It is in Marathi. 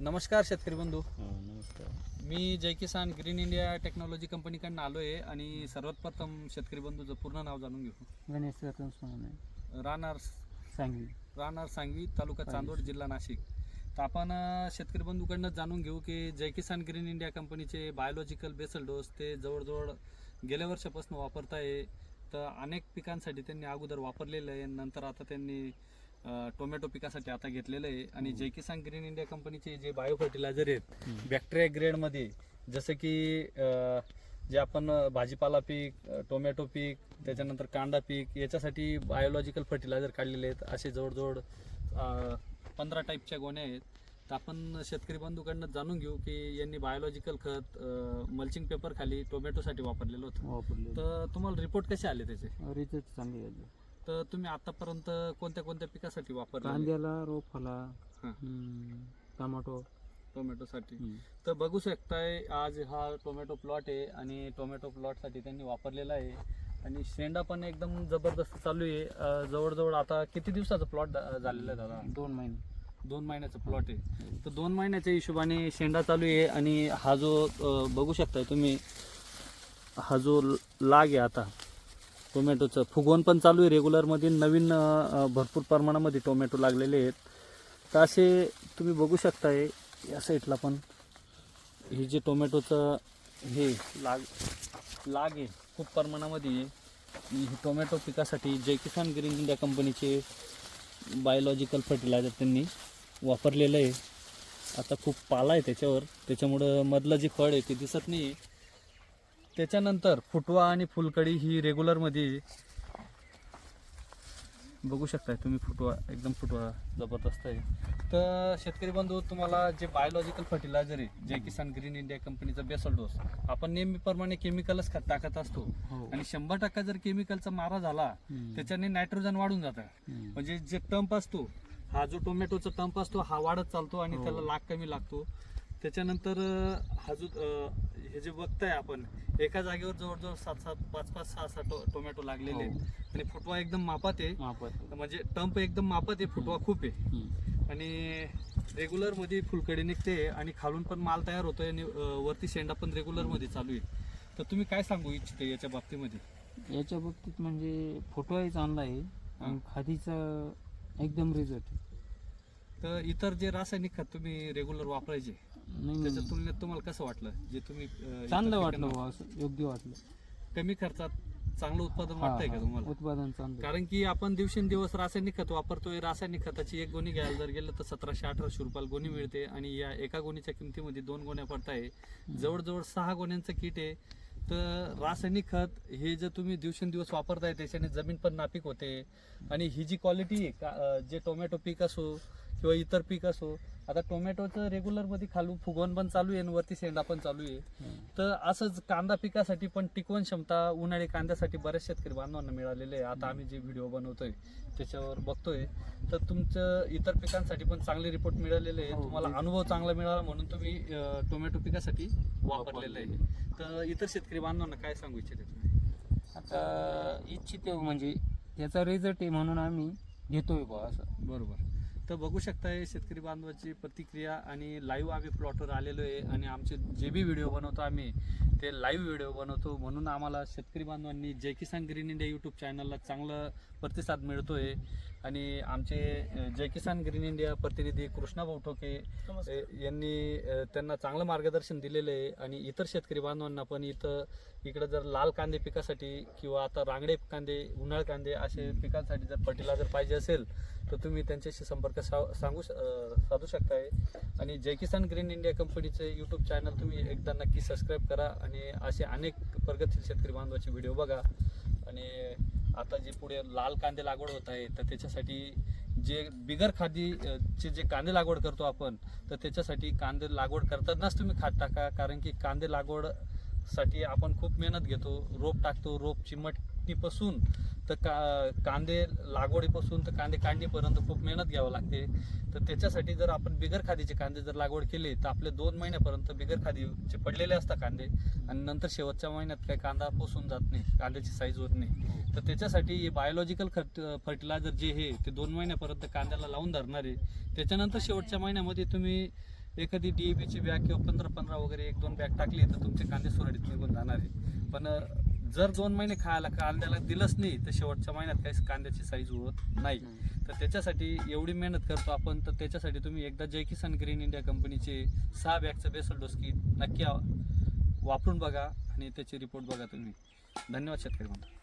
नमस्कार शेतकरी बंधू. हा, नमस्कार. मी Jai Kisan green India technology कंपनीकडनं आलो आहे आणि सर्वात प्रथम शेतकरी बंधूचं पूर्ण नाव जाणून घेऊ. गणेश रतन सोनवणे राहणार सांगली राहणार सांगवी तालुका चांदोड जिल्हा नाशिक. तर आपण अं, शेतकरी बंधूकडनं जाणून घेऊ की जय किसान ग्रीन इंडिया कंपनीचे बायोलॉजिकल बेसल डोस ते जवळजवळ गेल्या वर्षापासून वापरत आहे तर अनेक पिकांसाठी त्यांनी अगोदर वापरलेलं आहे. नंतर आता त्यांनी टोमॅटो पिकासाठी आता घेतलेलं आहे. आणि जय किसान ग्रीन इंडिया कंपनीचे जे बायो फर्टिलायझर आहेत बॅक्टेरिया ग्रेडमध्ये जसं की जे आपण भाजीपाला पीक टोमॅटो पीक त्याच्यानंतर कांदा पीक याच्यासाठी बायोलॉजिकल फर्टिलायझर काढलेले आहेत. असे जवळजवळ पंधरा टाईपच्या गोण्या आहेत. तर आपण शेतकरी बंधूकडनं जाणून घेऊ की यांनी बायोलॉजिकल खत मल्चिंग पेपर खाली टोमॅटोसाठी वापरलेलं होतं. तर तुम्हाला रिपोर्ट कसे आले त्याचे? रिझल्ट चांगले आले. तर तुम्ही आतापर्यंत कोणत्या कोणत्या पिकासाठी वापरले? कांद्याला रोपाला हा. हम्म, टमाटो. टोमॅटोसाठी. हम्म. तर बघू शकताय आज हा टोमॅटो प्लॉट आहे आणि टोमॅटो प्लॉटसाठी त्यांनी वापरलेला आहे. आणि शेंडा पण एकदम जबरदस्त चालू आहे. अं, जवळजवळ आता किती दिवसाचा प्लॉट झालेला आहे दादा? दोन महिने. दोन महिन्याचा प्लॉट आहे. तर दोन महिन्याच्या हिशोबाने शेंडा चालू आहे आणि हा जो अं, बघू शकताय तुम्ही हा जो लाग आहे आता. टोमॅटोचं. फुगवण पण चालू आहे रेग्युलरमध्ये. नवीन भरपूर प्रमाणामध्ये टोमॅटो लागलेले आहेत. तर असे तुम्ही बघू शकताय या साईडला पण. हे जे टोमॅटोचं हे लाग लाग आहे खूप प्रमाणामध्ये आहे. हे टोमॅटो पिकासाठी जय किसान ग्रीन इंडिया कंपनीचे बायोलॉजिकल फर्टिलायझर त्यांनी वापरलेलं आहे. आता खूप पाला आहे त्याच्यावर. त्याच्यामुळं मधलं जे फळ आहे ते दिसत नाही आहे. त्याच्यानंतर फुटवा आणि फुलकडी ही रेग्युलरमध्ये बघू शकताय तुम्ही फुटवा एकदम फुटवा जबरदस्त आहे तर शेतकरी बंधू तुम्हाला जे बायोलॉजिकल फर्टिलायझर आहे जे किसान ग्रीन इंडिया कंपनीचा बेसल डोस आपण नेहमीप्रमाणे केमिकलच टाकत असतो हो आणि शंभर टक्का जर केमिकलचा मारा झाला. त्याच्याने नायट्रोजन वाढून जातं. म्हणजे जे टंप असतो हा जो टोमॅटोचा टंप असतो हा वाढत चालतो आणि हो. त्याला लाग कमी लागतो त्याच्यानंतर हा जो हे जे बघताय आपण एका जागेवर जवळजवळ सात सात पाच पाच सहा सहा टो- टोमॅटो लागलेले हो. आहेत. आणि फुटवा एकदम मापात आहे. मापात. म्हणजे टंप एकदम मापात आहे फुटवा खूप आहे. आणि रेग्युलरमध्ये फुलकडी निघते आणि खालून पण माल तयार होतोय आणि अं, वरती शेंडा पण रेग्युलरमध्ये चालू आहे तर तुम्ही काय सांगू इच्छिता याच्या बाबतीमध्ये? याच्या बाबतीत म्हणजे फोटोही चांगला आहे. आणि खादीचा एकदम रिझल्ट तर इतर जे रासायनिक खत तुम्ही रेग्युलर वापरायचे त्याच्या तुलनेत तुम्हाला कसं वाटलं? जे तुम्ही अं, इतर चांगलं वाटलं पिकांना- बुवा, असं योग्य वाटलं. कमी खर्चात चांगलं उत्पादन वाटतंय का. तुम्हाला? उत्पादन चांगलं. कारण की आपण दिवसेंदिवस रासायनिक खत वापरतोय रासायनिक खताची एक गोणी घ्यायला जर गेलं तर सतराशे अठराशे रुपयाला गोणी मिळते आणि या एका गोणीच्या किमतीमध्ये दोन गोण्या पडताय. जवळजवळ सहा गोण्यांचं किट आहे. तर रासायनिक खत हे जर तुम्ही दिवसेंदिवस वापरताय त्याच्याने जमीन पण नापीक होते. आणि ही जी क्वालिटी आहे का अं, जे टोमॅटो पीक असो किंवा इतर पीक असो आता टोमॅटोचं रेग्युलरमध्ये खालून फुगवण पण चालू आहे आणि वरती शेंडा पण चालू आहे. तर असंच कांदा पिकासाठी पण टिकवण क्षमता उन्हाळी कांद्यासाठी बऱ्याच शेतकरी बांधवांना मिळालेले आहे. आता आम्ही जे व्हिडिओ बनवतोय त्याच्यावर बघतोय. तर तुमचं इतर पिकांसाठी पण चांगले रिपोर्ट मिळालेले आहे हो, तुम्हाला तेच. अनुभव चांगला मिळाला म्हणून तुम्ही टोमॅटो पिकासाठी वापरलेलं आहे. तर इतर शेतकरी बांधवांना काय सांगू इच्छिते तुम्ही? आता इच्छित म्हणजे त्याचा रिझल्ट आहे म्हणून आम्ही घेतोय बुवा असं. बरोबर. तर बघू शकताय शेतकरी बांधवाची प्रतिक्रिया आणि लाईव्ह आम्ही प्लॉटवर आलेलो आहे आणि आमचे जे बी व्हिडिओ बनवतो आम्ही ते लाईव्ह व्हिडिओ बनवतो. म्हणून आम्हाला शेतकरी बांधवांनी Jai Kisan green India YouTube चॅनलला चांगलं प्रतिसाद मिळतोय. आणि आमचे जय किसान ग्रीन इंडिया प्रतिनिधी कृष्णा ठोके अ, यांनी त्यांना चांगलं मार्गदर्शन दिलेलं आहे. आणि इतर शेतकरी बांधवांना पण इथं इकडं जर लाल कांदे पिकासाठी किंवा आता रांगडे कांदे उन्हाळ कांदे असे पिकांसाठी जर फर्टिलायझर पाहिजे असेल तर तुम्ही त्यांच्याशी संपर्क सा- सांगू साधू शकताय. आणि जय किसान ग्रीन इंडिया कंपनीचे यूट्यूब चॅनल तुम्ही एकदा नक्की सबस्क्राईब करा आणि असे अनेक प्रगतशील शेतकरी बांधवाचे व्हिडिओ बघा. आणि आता जे पुढे लाल कांदे लागवड होत आहे तर त्याच्यासाठी जे बिगर खादी चे जे कांदे लागवड करतो आपण तर त्याच्यासाठी कांदे लागवड करतानाच तुम्ही खात टाका. कारण की कांदे लागवडसाठी आपण खूप मेहनत घेतो. रोप टाकतो रोप चिमट चिमटणीपासून तर का कांदे लागवडीपासून तर कांदे काढणीपर्यंत खूप मेहनत घ्यावं लागते. तर त्याच्यासाठी जर आपण बिगर खादीचे कांदे जर लागवड केली तर आपले दोन महिन्यापर्यंत बिगर खादीचे पडलेले असतात कांदे आणि नंतर शेवटच्या महिन्यात काही कांदा पोसून जात नाही कांद्याची साईज होत नाही. तर त्याच्यासाठी बायोलॉजिकल खत फर्टिलायझर जे हे ते दोन महिन्यापर्यंत कांद्याला लावून धरणार आहे. त्याच्यानंतर शेवटच्या महिन्यामध्ये तुम्ही एखादी डीएबीची बॅग किंवा पंधरा पंधरा वगैरे एक दोन बॅग टाकली तर तुमचे कांदे सुरळीत निघून जाणार आहे. पण जर दोन महिने खायला कांद्याला दिलंच नाही तर शेवटच्या महिन्यात काही कांद्याची साईज होत नाही. तर त्याच्यासाठी एवढी मेहनत करतो आपण तर त्याच्यासाठी तुम्ही एकदा जय किसान ग्रीन इंडिया कंपनीचे सहा बॅगचं बेसल डोस किट नक्की वापरून बघा आणि त्याचे रिपोर्ट बघा तुम्ही. धन्यवाद शेतकरी बंधू